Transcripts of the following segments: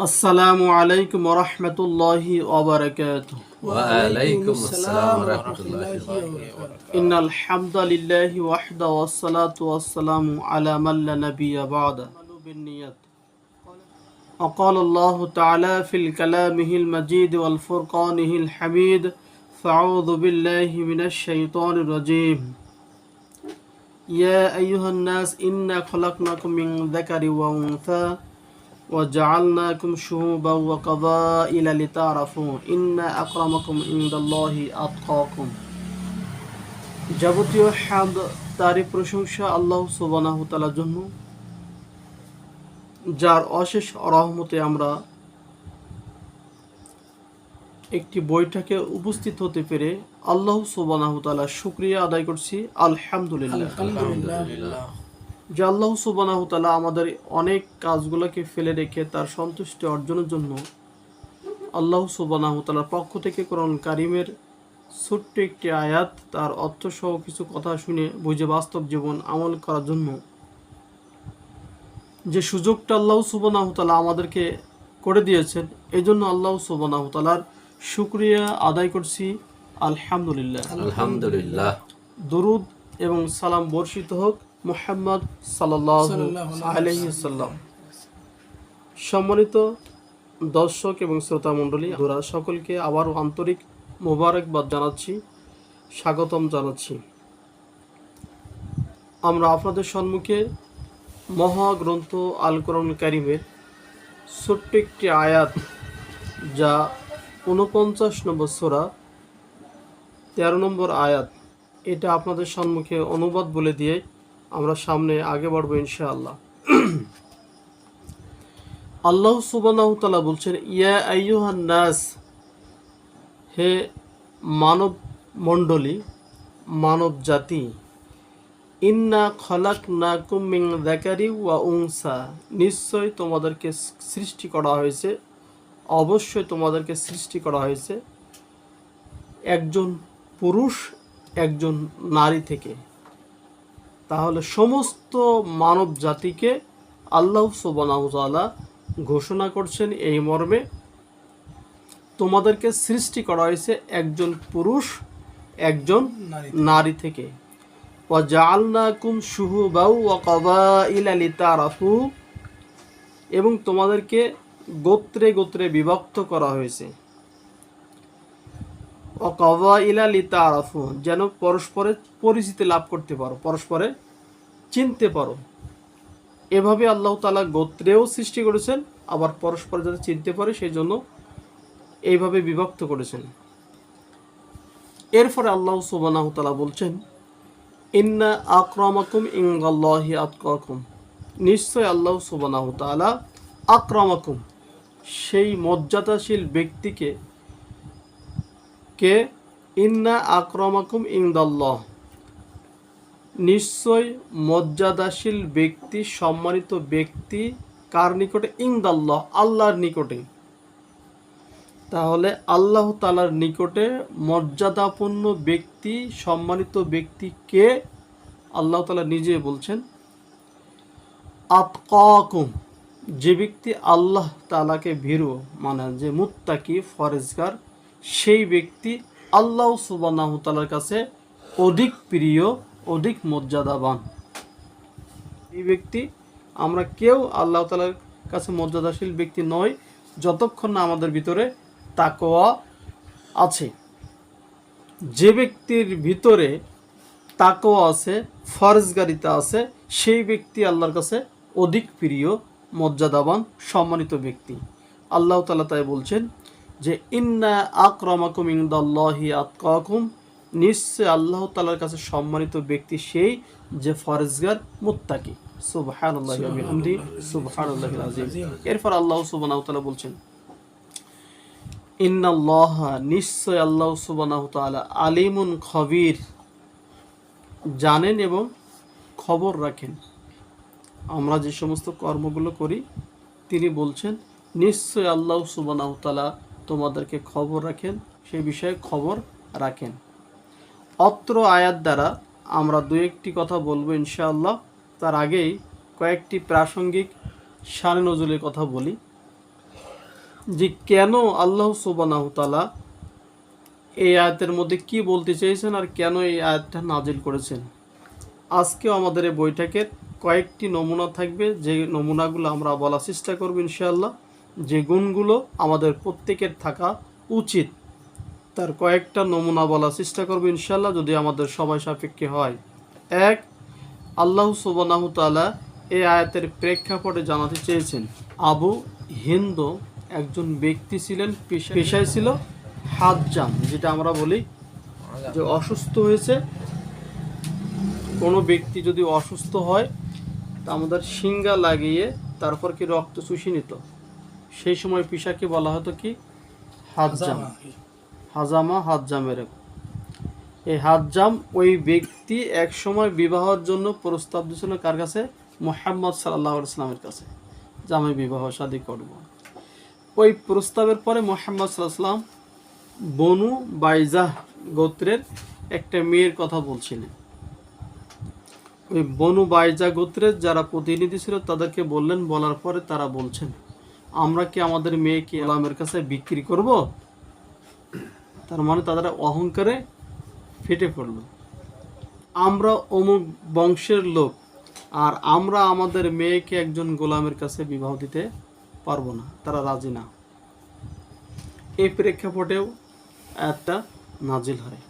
السلام عليكم ورحمة الله وبركاته. وعليكم السلام ورحمة الله وبركاته. إن الحمد لله وحده والصلاة والسلام على من لا نبي بعد وقال الله تعالى في كلامه المجيد والفرقانه الحميد فأعوذ بالله من الشيطان الرجيم. يا أيها الناس إنا خلقناكم من ذكر وأنثى. وجعلناكم شعوبا وقبائل لتعرفوا إن أكرمكم عند الله أتقاكم যাবতীয় হামদ তারই প্রশংসা আল্লাহ সুবহানাহু তাআলার জন্য যার অশেষ রহমতে আমরা একটি বৈঠকে উপস্থিত হতে পেরে আল্লাহ সুবহানাহু তাআলা শুকরিয়া আদায় করছি আলহামদুলিল্লাহ যে আল্লাহ সুবহানাহু তাআলা আমাদের অনেক কাজগুলোকে ফেলে রেখে তার সন্তুষ্টি অর্জনের জন্য আল্লাহ সুবহানাহু তাআলার পক্ষ থেকে কোরআন কারিমের ছোট্ট একটি আয়াত তার অর্থ সহ কিছু কথা শুনে বুঝে বাস্তব জীবন আমল করার জন্য যে সুযোগটা আল্লাহ সুবহানাহু তাআলা আমাদেরকে করে দিয়েছেন এই জন্য আল্লাহ সুবহানাহু তাআলার শুকরিয়া আদায় করছি। আলহামদুলিল্লাহ। আলহামদুলিল্লাহ। দরুদ এবং সালাম বর্ষিত হোক। মুহাম্মদ সাল্লাম সম্মানিত দর্শক এবং শ্রোতা মণ্ডলী আমরা সকলকে আবারও আন্তরিক মোবারকবাদ জানাচ্ছি স্বাগতম জানাচ্ছি। আমরা আপনাদের সম্মুখে মহাগ্রন্থ আল কোরআন কারিমের ছোট্ট একটি আয়াত যা উনপঞ্চাশ নম্বর সোরা তেরো নম্বর আয়াত এটা আপনাদের সম্মুখে অনুবাদ বলে দিয়ে আমরা সামনে আগে বাড়বো ইনশাআল্লাহ। আল্লাহ সুবহানাহু তাআলা বলছেন, ইয়া আইয়ুহান নাস, হে মানব মণ্ডলী মানব জাতি ইন্না খলাকনাকুম মিন যাকারি ওয়া উংসা নিশ্চয় তোমাদেরকে সৃষ্টি করা হয়েছে, অবশ্যই তোমাদেরকে সৃষ্টি করা হয়েছে একজন পুরুষ, একজন নারী থেকে। তাহলে সমস্ত মানব জাতিকে আল্লাহ সুবানাহতালা ঘোষণা করছেন এই মর্মে তোমাদেরকে সৃষ্টি করা হয়েছে একজন পুরুষ একজন নারী থেকে। শুহুবাউ লিতারাফু এবং তোমাদেরকে গোত্রে গোত্রে বিভক্ত করা হয়েছে। ও লিতারাফু যেন পরস্পরের পরিচিতি লাভ করতে পারো, পরস্পরে চিনতে পারো। এভাবে আল্লাহ তালা গোত্রেও সৃষ্টি করেছেন, আবার পরস্পর যাতে চিনতে পারে সেই জন্য এইভাবে বিভক্ত করেছেন। এরপরে আল্লাহ সুবানাহ তালা বলছেন, ইন্না আক্রমাকুম ইঙ্গাল্লাহি আতকাকুম। নিশ্চয় আল্লাহ সুবানাহ তালা আক্রমাকুম, সেই মর্যাদাশীল ব্যক্তিকে কে? ইন্না আক্রমাকুম ইংদাল্লাহ নিশ্চয় মর্যাদাশীল ব্যক্তি, সম্মানিত ব্যক্তি কার নিকটে? ইংদাল্লাহ আল্লাহর নিকটে। তাহলে আল্লাহ তালার নিকটে মর্যাদাপূর্ণ ব্যক্তি, সম্মানিত ব্যক্তি কে? আল্লাহ তালা নিজে বলছেন, আতকাকুম, যে ব্যক্তি আল্লাহ তালাকে ভীরু মানে যে মুত্তাকি, ফরেজগার সেই ব্যক্তি আল্লাহ সুবাহ তালার কাছে অধিক প্রিয়, অধিক মর্যাদাবান। এই ব্যক্তি, আমরা কেউ আল্লাহ তালার কাছে মর্যাদাশীল ব্যক্তি নয় যতক্ষণ না আমাদের ভিতরে তাকোয়া আছে। যে ব্যক্তির ভিতরে তাকোয়া আছে, ফরজগারিতা আছে, সেই ব্যক্তি আল্লাহর কাছে অধিক প্রিয়, মর্যাদাবান, সম্মানিত ব্যক্তি। আল্লাহ তালা তাই বলছেন যে, ইন্না আক্রমাকুম ইংদাল্লাহি আতকাকুম। নিশ্চয় আল্লাহ তালার কাছে সম্মানিত ব্যক্তি সেই যে ফরজগার, মুত্তাকি। আযীম। এরপর আল্লাহ বলছেন নিশ্চয় আল্লাহ আলিমুন খবীর, জানেন এবং খবর রাখেন। আমরা যে সমস্ত কর্মগুলো করি, তিনি বলছেন, নিশ্চয় আল্লাহ সুবহানাহু তাআলা তোমাদেরকে খবর রাখেন, সেই বিষয়ে খবর রাখেন। অত্র আয়াত দ্বারা আমরা দু একটি কথা বলব ইনশাআল্লাহ। তার আগেই কয়েকটি প্রাসঙ্গিক শানে নজরুলের কথা বলি। যে কেন আল্লাহ সুবানাহ তালা এই আয়াতের মধ্যে কি বলতে চেয়েছেন আর কেন এই আয়াতটা নাজিল করেছেন? আজকেও আমাদের এই বৈঠকের কয়েকটি নমুনা থাকবে, যে নমুনাগুলো আমরা বলার চেষ্টা করব ইনশাআল্লাহ। যে গুণগুলো আমাদের প্রত্যেকের থাকা উচিত, তার কয়েকটা নমুনা বলার চেষ্টা করব ইনশাআল্লাহ যদি আমাদের সবাই সাপেক্ষে হয়। এক, আল্লাহ সুবানাহ তালা এই আয়াতের প্রেক্ষাপটে জানাতে চেয়েছেন, আবু হিন্দ একজন ব্যক্তি ছিলেন, পেশা- পেশায় ছিল হাতজাম যেটা আমরা বলি যে অসুস্থ হয়েছে। কোনো ব্যক্তি যদি অসুস্থ হয়, তা আমাদের সিঙ্গা লাগিয়ে তারপর কি রক্ত চুষি নিত? সেই সময় পিসাকে বলা হতো কি? হাতজাম হাজামা। হাতজাম এরকম। এই হাতজাম ওই ব্যক্তি এক সময় বিবাহের জন্য প্রস্তাব দিয়েছিল কার কাছে? মোহাম্মদ সাল্লাহ ইসলামের কাছে। যে আমি বিবাহ শাদী করব। ওই প্রস্তাবের পরে মোহাম্মদ সাল্লাহ সাল্লাম বনু বাইজাহ গোত্রের একটা মেয়ের কথা বলছিলেন। ওই বনু বাইজা গোত্রের যারা প্রতিনিধি ছিল তাদেরকে বললেন বলার পরে তারা বলছেন আমরা কি আমাদের মেয়েকে ইলামের কাছে বিক্রি করব? তার মানে তাদের অহংকারে ফেটে পড়ল। আমরা অমুক বংশের লোক, আর আমরা আমাদের মেয়েকে একজন গোলামের কাছে বিবাহ দিতে পারব না, তারা রাজি না। এই প্রেক্ষাপটেও একটা নাজিল হয়।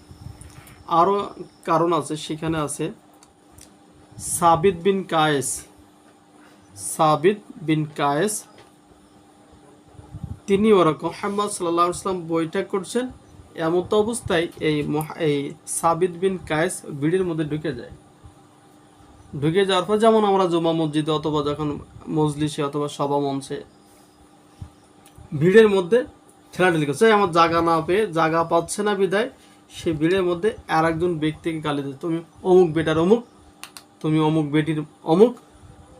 আরও কারণ আছে, সেখানে আছে সাবিদ বিন কায়েস। সাবিদ বিন কায়েস তিনি ওরকম মোহাম্মদ সাল্লাহ ইসলাম বৈঠক করছেন এমন তো অবস্থায় এই এই সাবিদ বিন কায়েস ভিড়ের মধ্যে ঢুকে যায়। ঢুকে যাওয়ার পর যেমন আমরা জমা মসজিদে অথবা যখন মজলিসে অথবা সভা মঞ্চে ভিড়ের মধ্যে ঠেলাঠেলি করছে আমার জায়গা না পেয়ে, জায়গা পাচ্ছে না বিদায়, সে ভিড়ের মধ্যে আর একজন ব্যক্তিকে গালি দিচ্ছে, তুমি অমুক বেটার অমুক, তুমি অমুক বেটির অমুক।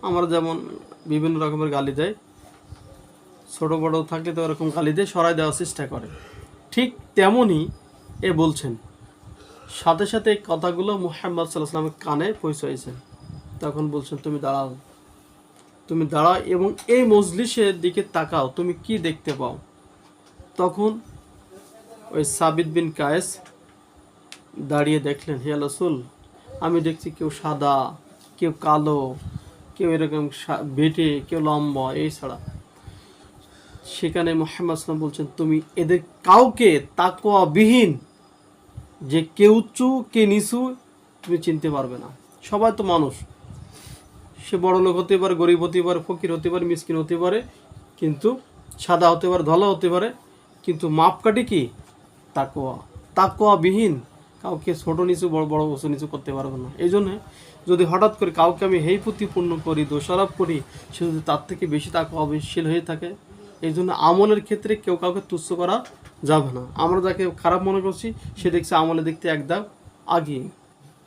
আমরা যেমন বিভিন্ন রকমের গালি দেয় ছোট বড় থাকলে তো এরকম গালি দিয়ে সরাই দেওয়ার চেষ্টা করে। ঠিক তেমনই এ বলছেন, সাথে সাথে এই কথাগুলো মুহাম্মদ সাল্লাহ সাল্লামের কানে পৌঁছাইছে তখন বলছেন, তুমি দাঁড়াও তুমি দাঁড়াও এবং এই মজলিসের দিকে তাকাও, তুমি কি দেখতে পাও? তখন ওই সাবিদ বিন কায়েস দাঁড়িয়ে দেখলেন, হে রসুল, আমি দেখছি কেউ সাদা, কেউ কালো, কেউ এরকম বেটে, কেউ লম্বা, এই ছাড়া। সেখানে মোহাম্মদ সাল্লাম বলছেন, তুমি এদের কাউকে তাকোয়া বিহীন যে কে উঁচু, কে নিচু, তুমি চিনতে পারবে না। সবাই তো মানুষ। সে বড় লোক হতে পারে, গরিব হতে পারে, ফকির হতে পারে, মিসকিন হতে পারে, কিন্তু সাদা হতে পারে, ধলা হতে পারে, কিন্তু মাপকাঠি কি? তাকোয়া তাকোয়া বিহীন কাউকে ছোটো নিচু, বড় বড়, উঁচু নিচু করতে পারবে না। এই জন্যে যদি হঠাৎ করে কাউকে আমি হেই প্রতিপূর্ণ করি, দোষারোপ করি, সে যদি তার থেকে বেশি তাকোয়া অবিশীল হয়ে থাকে এই জন্য আমলের ক্ষেত্রে কেউ কাউকে তুচ্ছ করা যাবে না। আমরা যাকে খারাপ মনে করছি, সে দেখছে আমলে দেখতে একদম আগিয়ে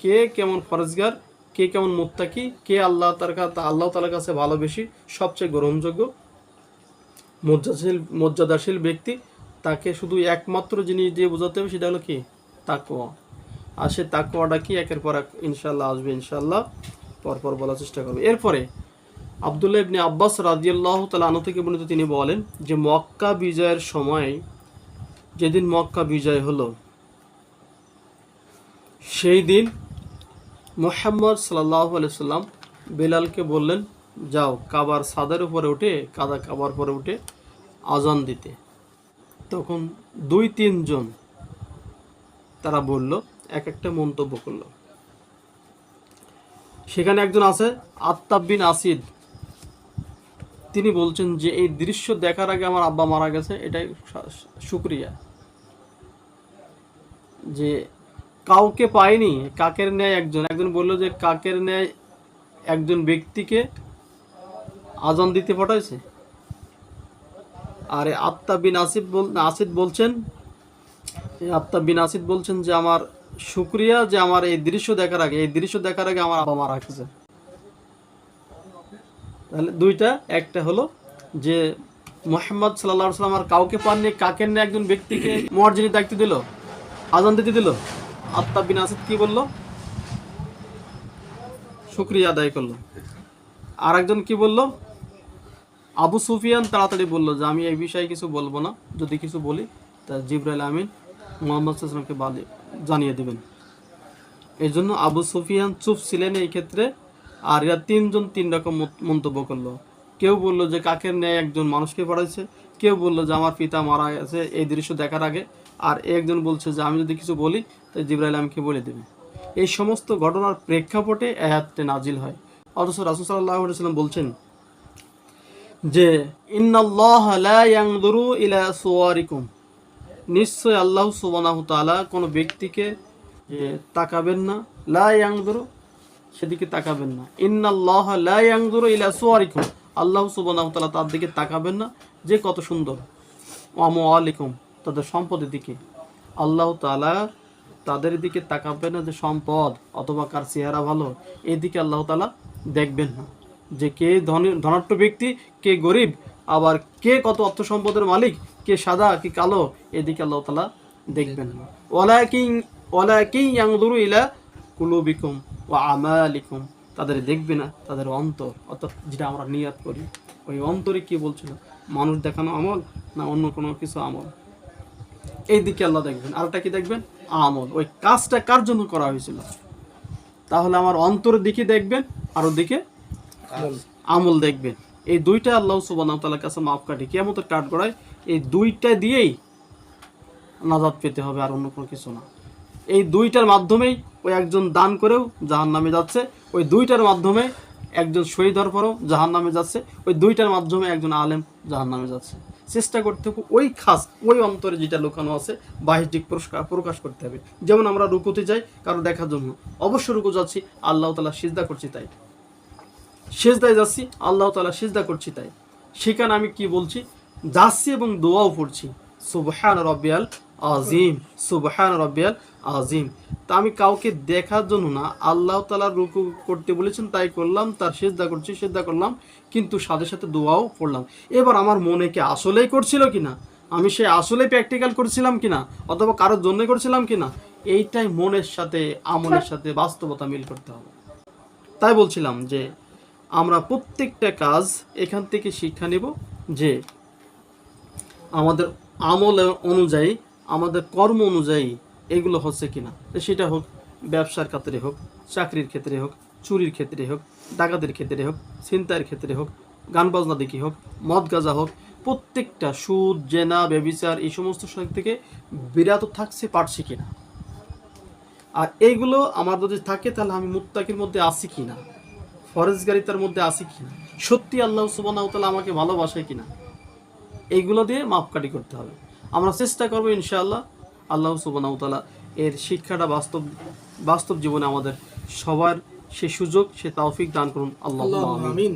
কে কেমন ফরজগার কে কেমন মুত্তাকি, কে আল্লাহ তার কাছে আল্লাহ তালার কাছে ভালোবেসি সবচেয়ে গ্রহণযোগ্য মর্যাদাশীল মর্যাদাশীল ব্যক্তি, তাকে শুধু একমাত্র জিনিস দিয়ে বোঝাতে হবে সেটা হলো কি? তাকোয়া আর সে তাকোয়াটা কি? একের পর এক ইনশাল্লাহ আসবে ইনশাল্লাহ পরপর বলার চেষ্টা করবে। এরপরে আবদুল্লাহ ইবনে আব্বাস রাদিয়াল্লাহ তালা আনু থেকে বর্ণিত তিনি বলেন যে, মক্কা বিজয়ের সময় যেদিন মক্কা বিজয় হলো, সেই দিন মোহাম্মদ সাল্লাহ সাল্লাম বেলালকে বললেন, যাও কাবার সাদের উপরে উঠে, কাদা কাবার পরে উঠে আজান দিতে। তখন দুই তিনজন তারা বলল, এক একটা মন্তব্য করল। সেখানে একজন আছে, আত্তাব বিন আসিদ। তিনি বলছেন যে, এই দৃশ্য দেখার আগে আমার আব্বা মারা গেছে। এটাই শুক্রিয়া। যে, কাউকে পায়নি, কাকের ন্যায় একজন। একজন বলল যে, কাকের ন্যায় একজন ব্যক্তিকে আজান দিতে পাঠাইছে? আর আত্মা বিন আসিফ বল আসিদ বলছেন আত্মা বিন আসিদ বলছেন যে, আমার শুক্রিয়া যে, আমার এই দৃশ্য দেখার আগে, এই দৃশ্য দেখার আগে আমার আব্বা মারা গেছে। তাহলে দুইটা, একটা হলো যে মোহাম্মদ সাল্লাহ সাল্লাম আর কাউকে পাননি কাকের নিয়ে একজন ব্যক্তিকে মর্জিনী দায়িত্ব দিল, আজান দিতে দিল। আত্মা বিন আসিদ কি বলল? শুক্রিয়া আদায় করল। আর একজন কি বলল? আবু সুফিয়ান তাড়াতাড়ি বলল যে, আমি এই বিষয়ে কিছু বলব না। যদি কিছু বলি, তা জিব্রাইল আমিন মোহাম্মদ সাল্লামকে জানিয়ে দেবেন। এই জন্য আবু সুফিয়ান চুপ ছিলেন এই ক্ষেত্রে। আর এরা তিনজন তিন রকম মন্তব্য করল। কেউ বলল যে, কাকের ন্যায় একজন মানুষকে পড়াইছে? কেউ বলল যে, আমার পিতা মারা গেছে এই দৃশ্য দেখার আগে। আর একজন বলছে যে, আমি যদি কিছু বলি তাই জিব্রাইল আমাকে বলে দেবে। এই সমস্ত ঘটনার প্রেক্ষাপটে আয়াতটি নাজিল হয়। অথচ রাসুল সাল্লাহ সাল্লাম বলছেন যে ইলা সুওয়ারিকুম। নিশ্চয় আল্লাহ সুবহানাহু তাআলা কোনো ব্যক্তিকে তাকাবেন না। লা ইয়ানজুরু সেদিকে তাকাবেন না। ইন্নাল্লাহ ইলা আল্লাহ সুবহানাহু তাআলা তার দিকে তাকাবেন না, যে কত সুন্দর। ওয়ামুআলিকুম তাদের সম্পদের দিকে। আল্লাহ তালা তাদের দিকে তাকাবেন না যে সম্পদ, অথবা কার চেহারা ভালো, এদিকে আল্লাহ তাআলা দেখবেন না। যে কে ধনী, ধনাঢ্য ব্যক্তি, কে গরিব, আবার কে কত অর্থ সম্পদের মালিক, কে সাদা, কি কালো, এদিকে আল্লাহ তাআলা দেখবেন না। ওয়ালাকিন ওয়ালাকিন ইয়ানজুরু ইলা কুলুবিকুম ওয়া আমালিকুম। তাদের দেখবে না তাদের অন্তর অর্থাৎ যেটা আমরা নিয়াত করি। ওই অন্তরে কি বলছিল? মানুষ দেখানো আমল না অন্য কোনো কিছু আমল? এই দিকে আল্লাহ দেখবেন। আরেকটা কি দেখবেন? আমল। ওই কাজটা কার জন্য করা হয়েছিল? তাহলে আমার অন্তরের দিকে দেখবেন আর ওদিকে আমল। দেখবেন। এই দুইটা আল্লাহ সুবাহ তালার কাছে মাপ কাটি কেমতের কাঠ গড়ায় এই দুইটা দিয়েই নাজাদ পেতে হবে আর অন্য কোনো কিছু না। এই দুইটার মাধ্যমেই ওই একজন দান করেও জাহান নামে যাচ্ছে। ওই দুইটার মাধ্যমে একজন শহীদ হওয়ার পরেও জাহান নামে যাচ্ছে। ওই দুইটার মাধ্যমে একজন আলেম জাহান নামে যাচ্ছে। চেষ্টা করতে হবে ওই খাস, ওই অন্তরে যেটা লুকানো আছে বাহ্যিক পুরস্কার প্রকাশ করতে হবে। যেমন আমরা রুকুতে যাই, কারও দেখার জন্য। অবশ্য রুকু যাচ্ছি, আল্লাহ তালা সিজদা করছি তাই। সেজদায় যাচ্ছি, আল্লাহ তালা সেজদা করছি তাই। সেখানে আমি কি বলছি? যাচ্ছি এবং দোয়াও পড়ছি। সুবহান রব্বিয়াল আজিম, সুবহান রব্বিয়াল আজিম। তা আমি কাউকে দেখার জন্য না, আল্লাহ তালা রুকু করতে বলেছেন, তাই করলাম, তার সেদ্ধা করছি সেদ্ধা করলাম, কিন্তু সাথে সাথে দোয়াও পড়লাম। এবার আমার মনে কি আসলেই করছিল কিনা? আমি সে আসলে প্র্যাকটিক্যাল করছিলাম কিনা? অথবা কারোর জন্য করছিলাম কিনা? এইটাই মনের সাথে, আমলের সাথে বাস্তবতা মিল করতে হবে। তাই বলছিলাম যে, আমরা প্রত্যেকটা কাজ এখান থেকে শিক্ষা নেব যে, আমাদের আমল অনুযায়ী আমাদের কর্ম অনুযায়ী এগুলো হচ্ছে কিনা। সেটা হোক, ব্যবসার ক্ষেত্রে হোক, চাকরির ক্ষেত্রে হোক, চুরির ক্ষেত্রে হোক, ডাকাতের ক্ষেত্রে হোক, ছিনতাইয়ের ক্ষেত্রে হোক গান বাজনা দেখি হোক, মদ গাজা হোক, প্রত্যেকটা সুদ, জেনা, ব্যবিচার এই সমস্ত সব থেকে বিরাত থাকছে, পারছি কিনা। আর এইগুলো আমার যদি থাকে, তাহলে আমি মুত্তাকির মধ্যে আছি কিনা? ফরেজগারিতার মধ্যে আছি কিনা? সত্যি আল্লাহ সুবাহ আমাকে ভালোবাসে কিনা? এইগুলো দিয়ে মাপকাঠি করতে হবে। আমরা চেষ্টা করব ইনশাআল্লাহ আল্লাহ সুবানাউতালা এর শিক্ষাটা বাস্তব বাস্তব জীবনে আমাদের সবার সে সুযোগ, সে তাওফিক দান করুন। আল্লাহ আমিন।